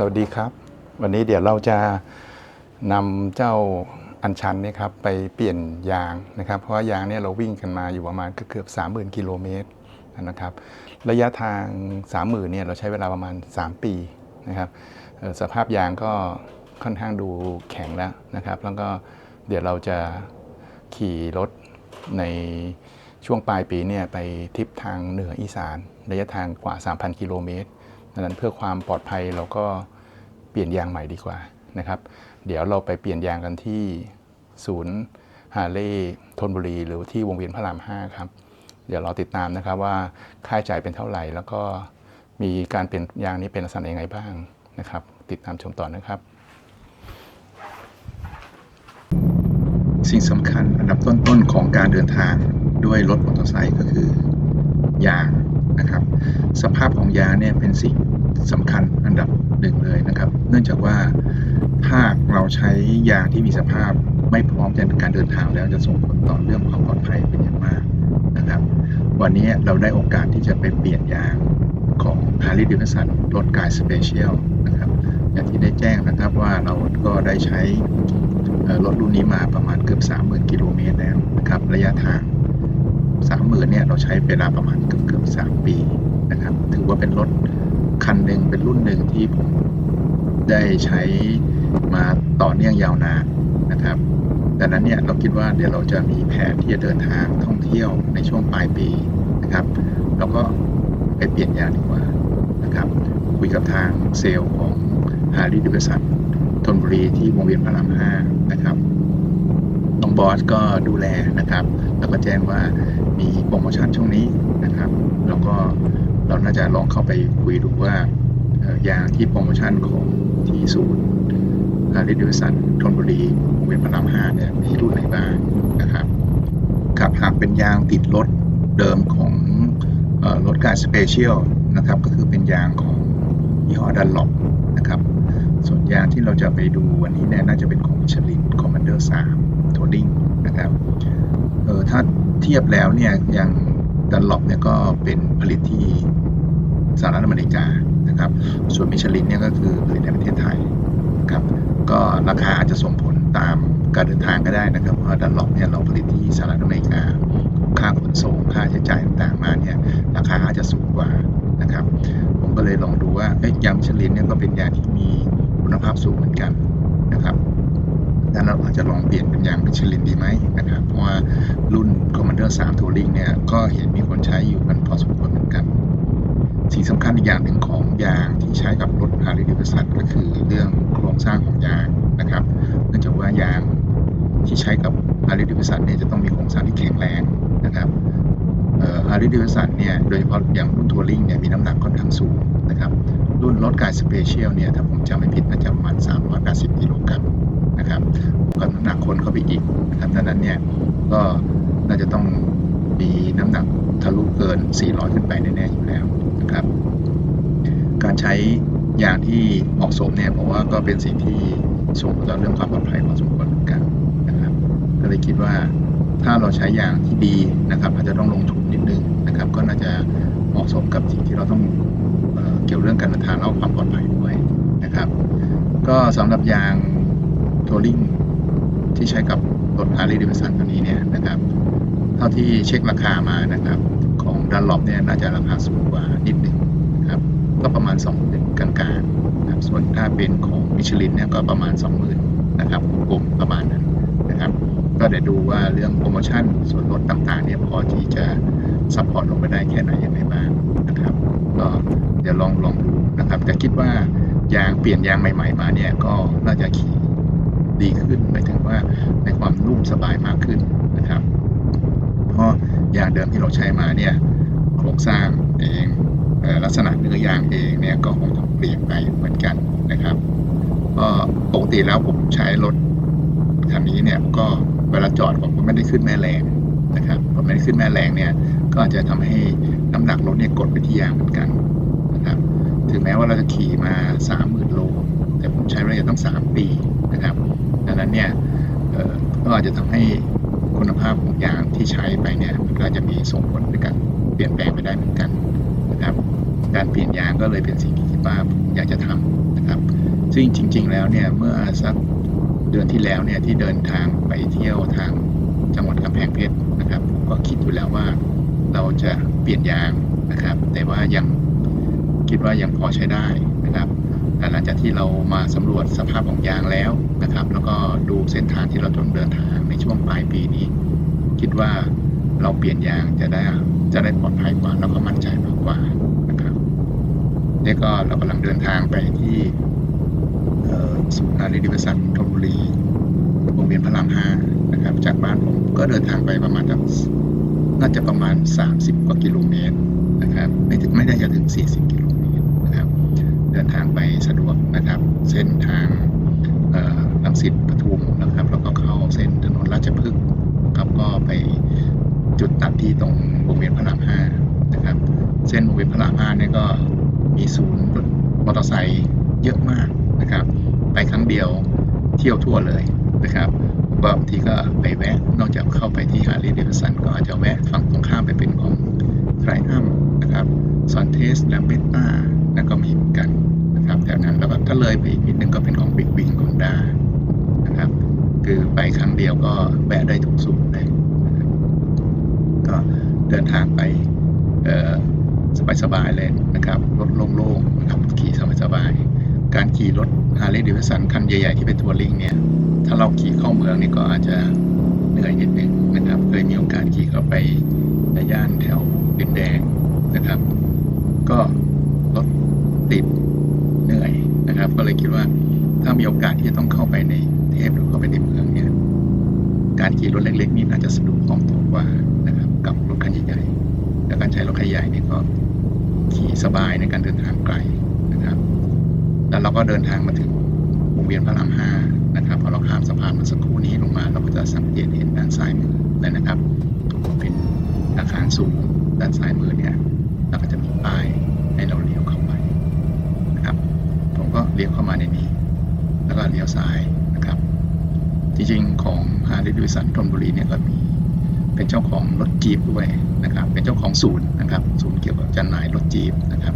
สวัสดีครับ วันนี้เดี๋ยวเราจะนำเจ้าอัญชันนี่ครับไปเปลี่ยนยางนะครับ เพราะว่ายางเนี่ยเราวิ่งกันมาอยู่ประมาณเกือบสามหมื่นกิโลเมตรนะครับ ระยะทาง 3 0,000เนี่ยเราใช้เวลาประมาณ 3 ปีนะครับสภาพยางก็ค่อนข้างดูแข็งแล้วนะครับ แล้วก็เดี๋ยวเราจะขี่รถในช่วงปลายปีเนี่ยไปทิปทางเหนืออีสาน ระยะทางกว่า 3,000 กิโลเมตรดังนั้นเพื่อความปลอดภัยเราก็ ปลี่ยนยางใหม่ดีกว่านะครับ เดี๋ยวเราไปเปลี่ยนยางกันที่ศูนย์ฮาร์เลย์ธนบุรี หรือที่วงเวียนพระราม 5 ครับ เดี๋ยวเราติดตามนะครับว่าค่าใช้จ่ายเป็นเท่าไหร่ แล้วก็มีการเปลี่ยนยางนี้เป็นลักษณะยังไงบ้างนะครับ ติดตามชมต่อนะครับ สิ่งสำคัญอันดับต้นๆของการเดินทางด้วยรถมอเตอร์ไซค์ก็คือยาง นะครับ สภาพของยาเนี่ยเป็นสิ่งสำคัญอันดับหนึ่งเลยนะครับ เนื่องจากว่าถ้าเราใช้ยาที่มีสภาพไม่พร้อมในการเดินทางแล้วจะส่งผลต่อเรื่องความปลอดภัยเป็นอย่างมากนะครับ วันนี้เราได้โอกาสที่จะไปเปลี่ยนยางของ Harley Davidson รถกายสเปเชียลนะครับอย่างที่ได้แจ้งนะครับว่าเราก็ได้ใช้รถรุ่นนี้มาประมาณเกือบ 30,000 กิโลเมตรแล้วนะครับ ระยะทาง 30,000เนี่ยเราใช้เวลาประมาณเกือบเกือบ3ปีนะครับ ถือว่าเป็นรถคันหนึ่งเป็นรุ่นหนึ่งที่ผมได้ใช้มาต่อเนื่องยาวนานนะครับดังนั้นเนี่ยเราคิดว่าเดี๋ยวเราจะมีแผนที่จะเดินทางท่องเที่ยวในช่วงปลายปีนะครับเราก็ไปเปลี่ยนยางดีกว่านะครับ คุยกับทางเซลล์ของ Harley Davidson ธนบุรีที่วงเวียนพระราม5นะครับน้องบอสก็ดูแลนะครับ แล้วก็แจ้งว่า มีโปรโมชั่นช่วงนี้นะครับแล้วก็เราน่าจะลองเข้าไปคุยดูว่ายางที่โปรโมชั่นของที่ศูนย์ฮาร์ลีย์เดวิสันธนบุรีวงเวียนพระรามห้าเนี่ยมีรุ่นไหนบ้างนะครับครับหากเป็นยางติดรถเดิมของรถการสเปเชียลนะครับก็คือเป็นยางของยี่ห้อดันล็อกนะครับส่วนยางที่เราจะไปดูวันนี้เนี่ยน่าจะเป็นของมิชลินคอมมานเดอร์3ทัวริงนะครับเออถ้า เทียบแล้วเนี่ยอย่างดันล็อกเนี่ยก็เป็นผลิตที่สหรัฐอเมริกานะครับ ส่วนมิชลินเนี่ยก็คือผลิตในประเทศไทยครับก็ราคาอาจจะส่งผลตามการเดินทางก็ได้นะครับเพราะดันล็อกเนี่ยเราผลิตที่สหรัฐอเมริกา ค่าขนส่งค่าใช้จ่ายต่างๆมาเนี่ยราคาอาจจะสูงกว่านะครับ ผมก็เลยลองดูว่าเอ้ยยามิชลินเนี่ยก็เป็นยาที่มีคุณภาพสูงเหมือนกันนะครับ นั้นเราอาจจะลองเปลี่ยนเป็นยางมิชลินดีไหมนะครับ เพราะว่ารุ่น Commander 3 Touring เนี่ย ก็เห็นมีคนใช้อยู่กันพอสมควรเหมือนกัน สิ่งสำคัญอีกอย่างหนึ่งของยางที่ใช้กับรถ Harley Davidson ก็คือเรื่องโครงสร้างของยางนะครับ เนื่องจากว่ายางที่ใช้กับ Harley Davidson เนี่ยจะต้องมีโครงสร้างที่แข็งแรงนะครับเอ่อ Harley Davidson เนี่ยโดยเฉพาะอย่างรุ่นทัวริงเนี่ยมีน้ำหนักค่อนข้างสูงนะครับ รุ่นรถกายสเปเชียลเนี่ยถ้าผมจำไม่ผิดน่าจะประมาณ380กิโลกรัม นะครับกับน้ำหนักคนเข้าไปอีกนะครับดังนั้นเนี่ยก็น่าจะต้องมีน้ำหนักทะลุเกิน 400 ขึ้นไปแน่ๆอยู่แล้วนะครับ การใช้ยางที่เหมาะสมเนี่ยผมว่าก็เป็นสิ่งที่ส่งผลต่อเรื่องความปลอดภัยพอสมควรเหมือนกันนะครับ ก็เลยคิดว่าถ้าเราใช้ยางที่ดีนะครับ อาจจะต้องลงทุนนิดนึงนะครับ ก็น่าจะเหมาะสมกับสิ่งที่เราต้องเอเกี่ยวเรื่องการเดินทางแล้วก็ความปลอดภัยด้วยนะครับ ก็สำหรับยาง ทัวริงที่ใช้กับรถ Harley Davidson ตัวนี้เนี่ยนะครับเท่าที่เช็คราคามานะครับของดันล็อปเนี่ยน่าจะราคาสูงกว่านิดหนึ่งนะครับก็ประมาณ 20,000กลางๆนะครับส่วนถ้าเป็นของมิชลินเนี่ยก็ประมาณ 20,000นะครับกลมประมาณนั้นนะครับ ก็เดี๋ยวดูว่าเรื่องโปรโมชั่นส่วนลดต่างๆเนี่ยพอที่จะซัพพอร์ตลงไปได้แค่ไหนยังไงบ้างนะครับก็เดี๋ยวลองลองดูนะครับแต่คิดว่ายางเปลี่ยนยางใหม่ ๆ มาเนี่ยก็น่าจะขี่ ดีขึ้นหมายถึงว่าในความนุ่มสบายมากขึ้นนะครับ เพราะยางเดิมที่เราใช้มาเนี่ยโครงสร้างเองเออลักษณะเนื้อยางเองเนี่ยก็คงต้องเปลี่ยนไปเหมือนกันนะครับก็ปกติแล้วผมใช้รถคันนี้เนี่ยก็เวลาจอดผมก็ไม่ได้ขึ้นแม่แรงนะครับพอไม่ได้ขึ้นแม่แรงเนี่ยก็อาจจะทำให้น้ำหนักรถเนี่ยกดไปที่ยางเหมือนกันนะครับถึงแม้ว่าเราจะขี่มา 3 0 0 0 0 ใช้ระยะตั้ง 3 ปีนะครับดังนั้นเนี่ยก็อาจจะทำให้คุณภาพของยางที่ใช้ไปเนี่ยมันก็อาจจะมีส่งผลในการเปลี่ยนแปลงไปได้เหมือนกันนะครับ การเปลี่ยนยางก็เลยเป็นสิ่งที่คิดว่าผมอยากจะทำนะครับ ซึ่งจริง ๆ แล้วเนี่ยเมื่อสักเดือนที่แล้วเนี่ยที่เดินทางไปเที่ยวทางจังหวัดกำแพงเพชรนะครับผมก็คิดอยู่แล้วว่าเราจะเปลี่ยนยางนะครับ แต่ว่ายังคิดว่ายังพอใช้ได้นะครับ แต่หลังจากที่เรามาสำรวจสภาพของยางแล้วนะครับ แล้วก็ดูเส้นทางที่เราต้องเดินทางในช่วงปลายปีนี้ คิดว่าเราเปลี่ยนยางจะได้จะได้ปลอดภัยกว่าแล้วก็มั่นใจมากกว่านะครับนี่ก็เรากำลังเดินทางไปที่ศูนย์อารีดิวสันธนบุรีวงเวียนพระรามห้านะครับ จากบ้านผมก็เดินทางไปประมาณน่าจะประมาณ 30 กว่ากิโลเมตรนะครับไม่ถึงไม่ได้จะถึง 40กิโลเมตรนะครับ เดินทางไปสะดวกนะครับ เส้นทางลังสิตปทุมนะครับ แล้วก็เข้าเส้นถนนราชพฤกษ์ครับก็ไปจุดตัดที่ตรงวงเวียนพระรามห้านะครับ เส้นวงเวียนพระรามห้าเนี่ยก็มีศูนย์รถมอเตอร์ไซค์เยอะมากนะครับ ไปครั้งเดียวเที่ยวทั่วเลยนะครับก็บางทีก็ไปแวะ นอกจากเข้าไปที่ฮาร์ l ี y เดวิสันก็อาจจะแวะฝั่งตรงข้ามไปเป็นของไทรอัมนะครับซอนเทสและเบต้า นั่นก็มีเหมือนกันนะครับแถวนั้นแล้วก็ถ้าเลยไปอีกนิดนึงก็เป็นของบิ๊กวิงของดานะครับ คือไปครั้งเดียวก็แวะได้ทุกศูนเลยก็เดินทางไปสบายๆเลยนะครับรถโล่งๆนะครับขี่สบายๆการขี่รถฮาร์ l ี y เดวิสันคันใหญ่ๆที่เป็นทัวริงเนี่ยถ้าเราขี่เข้าเมืองนี่ก็อาจจะเหนื่อยนิดนึงนะครับเคยมีโอกาสขี่เข้าไปในย่านแถวดินแดงนะครับ ก็ ติดเหนื่อยนะครับ ก็เลยคิดว่าถ้ามีโอกาสที่จะต้องเข้าไปในเทพหรือเข้าไปในเมืองเนี่ยการขี่รถเล็กๆนี่น่าจะสะดวกคล่องตัวกว่านะครับกับรถคันใหญ่ๆและการใช้รถคันใหญ่นี่ก็ขี่สบายในการเดินทางไกลนะครับ แล้วเราก็เดินทางมาถึงวงเวียนพระรามห้านะครับพอเราข้ามสะพานเมื่อสักครู่นี้ลงมา เราก็จะสังเกตเห็นด้านซ้ายมือเลยนะครับ เป็นอาคารสูงด้านซ้ายมือเนี่ยเราก็จะมีป้ายให้เราเลี้ยวเข้าไปนะครับ ผม ก็เลี้ยวเข้ามาในนี้ แล้วก็เลี้ยวซ้ายนะครับ จริงๆของฮาร์ l ี y ด v สันธนบุรีเนี่ยก็มี เป็นเจ้าของรถจีบด้วยนะครับ เป็นเจ้าของศูนย์นะครับ ศูนย์เกี่ยวกับจำหน่ายรถจีบนะครับ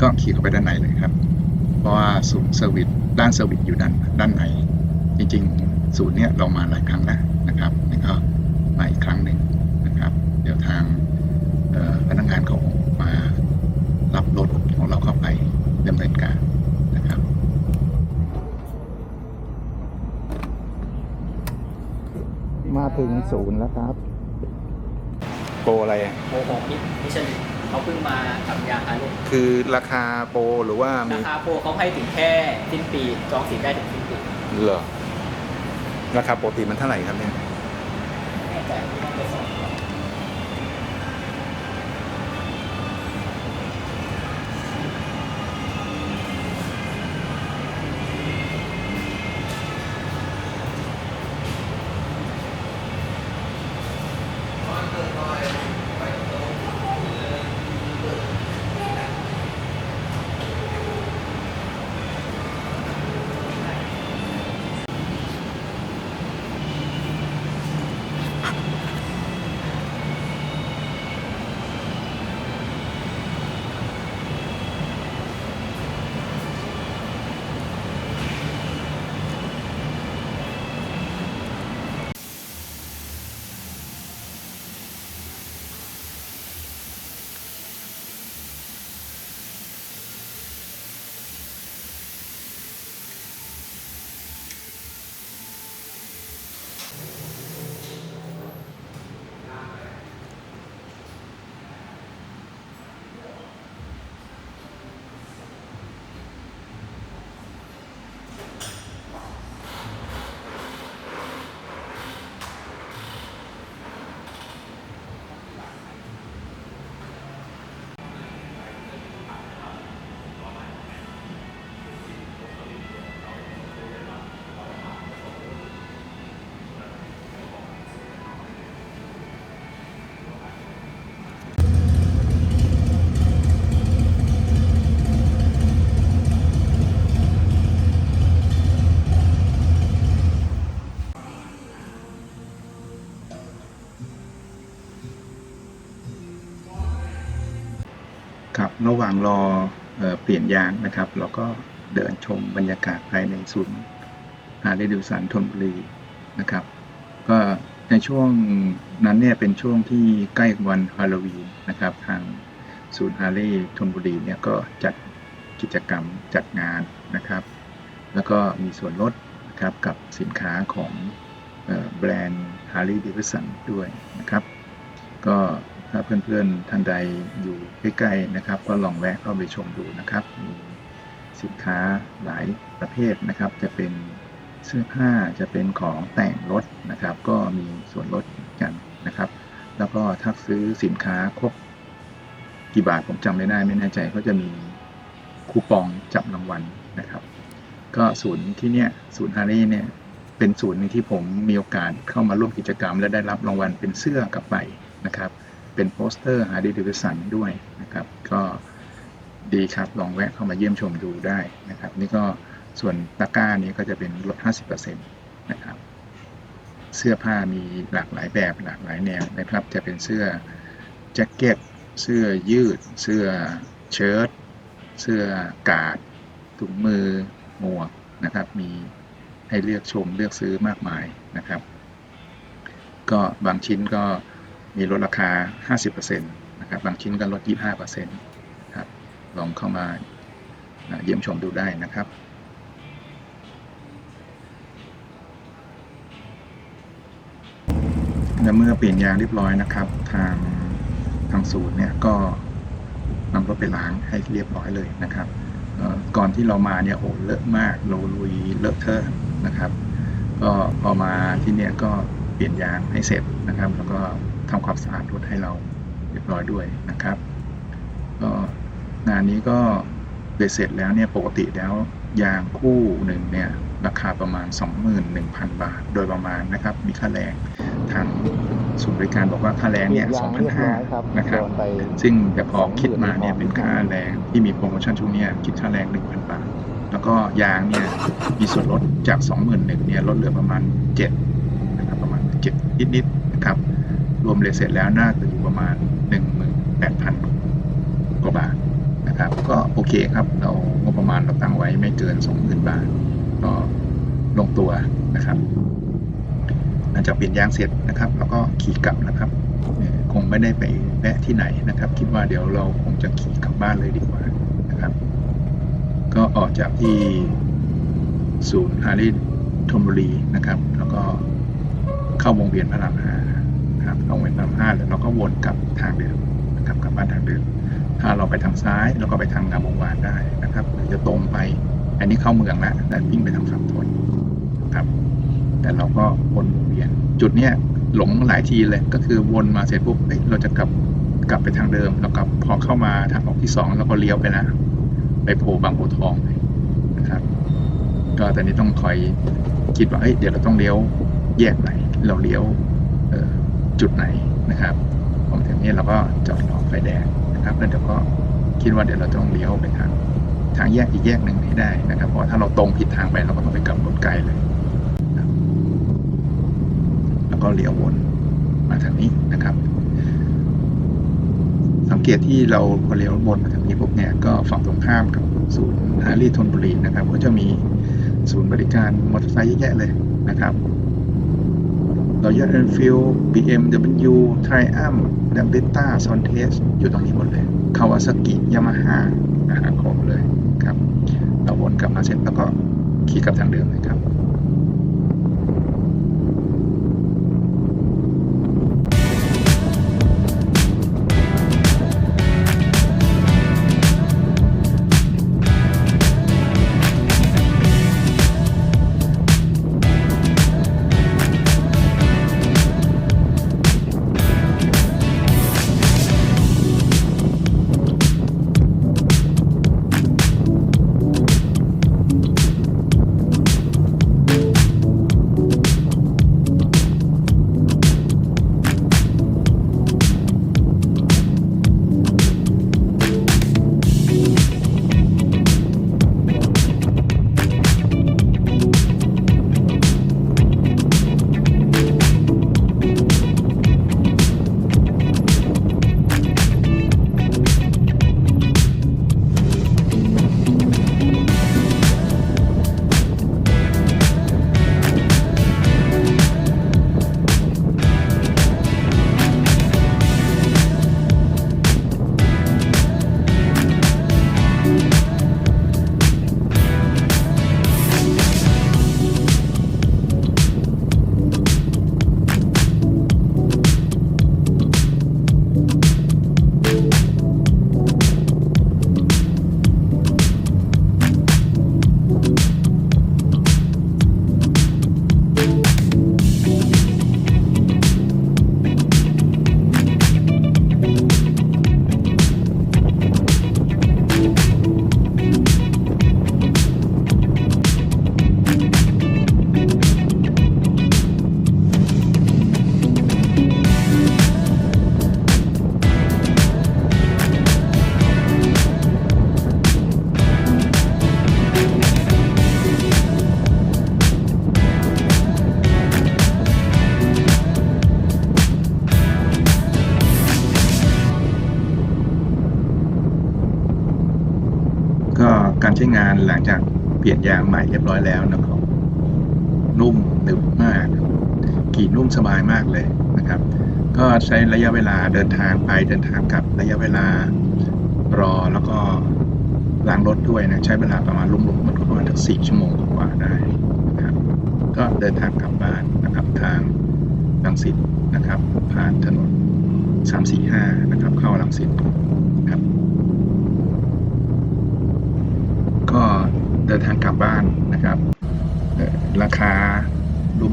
ก็ขี่เข้าไปด้านในเลยครับ เพราะว่าศูนย์เซอร์วิสด้านเซอร์วิสอยู่ด้านด้านในจริงๆ ศูนย์เนี้ยเรามาหลายครั้งแล้วนะครับนี่ก็มาอีกครั้งหนึ่งนะครับ เดี๋ยวทางพนักงานเขามารับรถของเราเข้าไป ดำเนินการนะครับ มาถึงศูนย์แล้วครับ โปรอะไรอะโอหกนี่มิชลินเขาเพิ่งมาทำยางฮาร์เลย์คือราคาโปรหรือว่ารามีคาโปรเขาให้ถึงแค่สิ้นปีจองสิทธิ์ได้ถึงสิ้นปีเหรอราคาปกติมันเท่าไหร่ครับเนี่ย แน่ใจไม่ต้องไปสอบก่อน ว่างรอเอเปลี่ยนยางนะครับ เราก็เดินชมบรรยากาศภายในศูนย์ฮาร์เลย์ดิวสันทนบุรีนะครับ ก็ในช่วงนั้นเนี่ยเป็นช่วงที่ใกล้วันฮาโลวีนนะครับ ทางศูนย์ฮาร์เลย์ทนบุรีเนี่ยก็จัดกิจกรรมจัดงานนะครับ แล้วก็มีส่วนลดนะครับกับสินค้าของแบรนด์ Harley Davidson ด้วยนะครับ ก็ ถ้าเพื่อนๆท่านใดอยู่ใกล้ๆนะครับ ก็ลองแวะเข้าไปชมดูนะครับ มีสินค้าหลายประเภทนะครับ จะเป็นเสื้อผ้าจะเป็นของแต่งรถนะครับ ก็มีส่วนลดกันนะครับ แล้วก็ถ้าซื้อสินค้าครบกี่บาทผมจำไม่ได้ไม่แน่ใจก็จะมีคูปองจับรางวัลนะครับ ก็ศูนย์ที่เนี่ยศูนย์ฮาร์เลย์เนี่ยเป็นศูนย์นึงที่ผมมีโอกาสเข้ามาร่วมกิจกรรม และได้รับรางวัลเป็นเสื้อกลับไปนะครับ เป็นโปสเตอร์ฮาร์ e ี d ด v ิสันด้วยนะครับ ก็ดีครับลองแวะเข้ามาเยี่ยมชมดูได้นะครับ นี่ก็ส่วนตะกร้านี้ก็จะเป็นลด 50%นะครับ เสื้อผ้ามีหลากหลายแบบหลากหลายแนวนะครับ จะเป็นเสื้อแจ็คเก็ต เสื้อยืด เสื้อเชิ้ต เสื้อกาด ถุงมือ หมวกนะครับ มีให้เลือกชมเลือกซื้อมากมายนะครับ ก็บางชิ้นก็ มีลดราคา 50%นะครับบางชิ้นก็ลด 25%นครับลองเข้ามาเยี่ยมชมดูได้นะครับและเมื่อเปลี่ยนยางเรียบร้อยนะครับ ทางทางศูนย์เนี่ยก็นำรถไปล้างให้เรียบร้อยเลยนะครับก่อนที่เรามาเนี่ยโอ้เลอะมากโลลุยเลอะเทอะนะครับ ก็พอมาที่เนี่ยก็เปลี่ยนยางให้เสร็จนะครับ แล้วก็ ทำความสะอาดรถให้เราเรียบร้อยด้วยนะครับก็งานนี้ก็เบ็ดเสร็จแล้วเนี่ยปกติแล้วยางคู่หนึ่งเนี่ยราคาประมาณ 21,000 บาท โดยประมาณนะครับ มีค่าแรงทางศูนย์บริการบอกว่าค่าแรงเนี่ยเปลี่ยนยางเรียบร้อยครับ2,500นะครับโดนไปซึ่งแต่พอคิดมาเนี่ย20,000เป็นค่าแรงที่มีโปรโมชั่นช่วงเนี้ยคิดค่าแรง 1,000 บาท แล้วก็ยางเนี่ยมีส่วนลดจาก 21,000เนี่ยลดเหลือประมาณ7นะครับประมาณ7นิดๆนะครับ รวมเลยเสร็จแล้วน่าจะอยู่ประมาณ 18,000 กว่าบาทนะครับ ก็โอเคครับเรางบประมาณเราตั้งไว้ไม่เกิน 20,000 บาท ก็ลงตัวนะครับหลังจากเปลี่ยนยางเสร็จนะครับ แล้วก็ขี่กลับนะครับคงไม่ได้ไปแวะที่ไหนนะครับ คิดว่าเดี๋ยวเราคงจะขี่กลับบ้านเลยดีกว่านะครับ ก็ออกจากที่ศูนย์ฮาริธนบุรีนะครับ แล้วก็เข้าวงเวียนพระรามห้า นะครับเข้าวงเวียนพระรามห้าแล้วเราก็วนกลับทางเดิมนะครับกลับบ้านทางเดิมถ้าเราไปทางซ้ายเราก็ไปทางงามวงวานได้นะครับหรือจะตรงไป อันนี้เข้าเมืองแล้วแต่วิ่งไปทางฝั่งทนนะครับ แต่เราก็วนเวียน จุดเนี้ยหลงหลายทีเลยก็คือวนมาเสร็จปุ๊บเอ้ยเราจะกลับกลับไปทางเดิมแล้วก็พอเข้ามาทางออกที่สองเราก็เลี้ยวไปนะไปโผล่บางบัวทองนะครับ ก็ตอนนี้ต้องคอยคิดว่าเอ้ยเดี๋ยวเราต้องเลี้ยวแยกไหนเราเลี้ยวเออ จุดไหนนะครับของถึงนี้เราก็จอดรอไฟแดงนะครับแล้วเดี๋ยวก็คิดว่าเดี๋ยวเราต้องเลี้ยวไปทางทางแยกอีกแยกหนึ่งให้ได้นะครับ เพราะถ้าเราตรงผิดทางไปเราก็ต้องไปกลับรถไกลเลยแล้วก็เลี้ยววนมาทางนี้นะครับ สังเกตที่เราพอเลี้ยววนมาทางนี้ปุ๊บเนี่ยก็ฝั่งตรงข้ามกับศูนย์ฮาร์ลีทนบุรีนะครับ ก็จะมีศูนย์บริการมอเตอร์ไซค์เยอะแยะเลยนะครับ Royal Enfield BMW Triumph d a m b e t t a s o n t e s อยู่ตรงนี้หมดเลย Kawasaki Yamaha นะฮะครบเลยครับ เราวนกลับมาเสร็จแล้วก็ขี่กลับทางเดิมเลยครับ ใช้งานหลังจากเปลี่ยนยางใหม่เรียบร้อยแล้วนะครับ นุ่มหนึบมากขี่นุ่มสบายมากเลยนะครับ ก็ใช้ระยะเวลาเดินทางไปเดินทางกลับระยะเวลารอแล้วก็ล้างรถด้วยนะใช้เวลาประมาณรวมๆมันก็ประมาณสี่ชั่วโมงกว่าได้นะครับก็เดินทางกลับบ้านนะครับทางลังสิตนะครับ ผ่านถนนสามสี่ห้านะครับ เข้าลังสิตครับ ก็เดินทางกลับบ้านนะครับราคา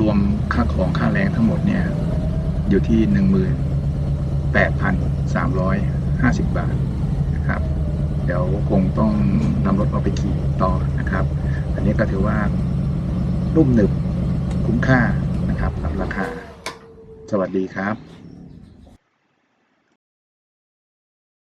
รวมๆค่าของค่าแรงทั้งหมดเนี่ยอยู่ที่หนึ่งหมื่นแปดพันสามร้อยห้าสิบบาทนะครับ เดี๋ยวคงต้องนำรถเอาไปขี่ต่อนะครับ อันนี้ก็ถือว่านุ่มหนึบคุ้มค่านะครับสำหรับราคา สวัสดีครับ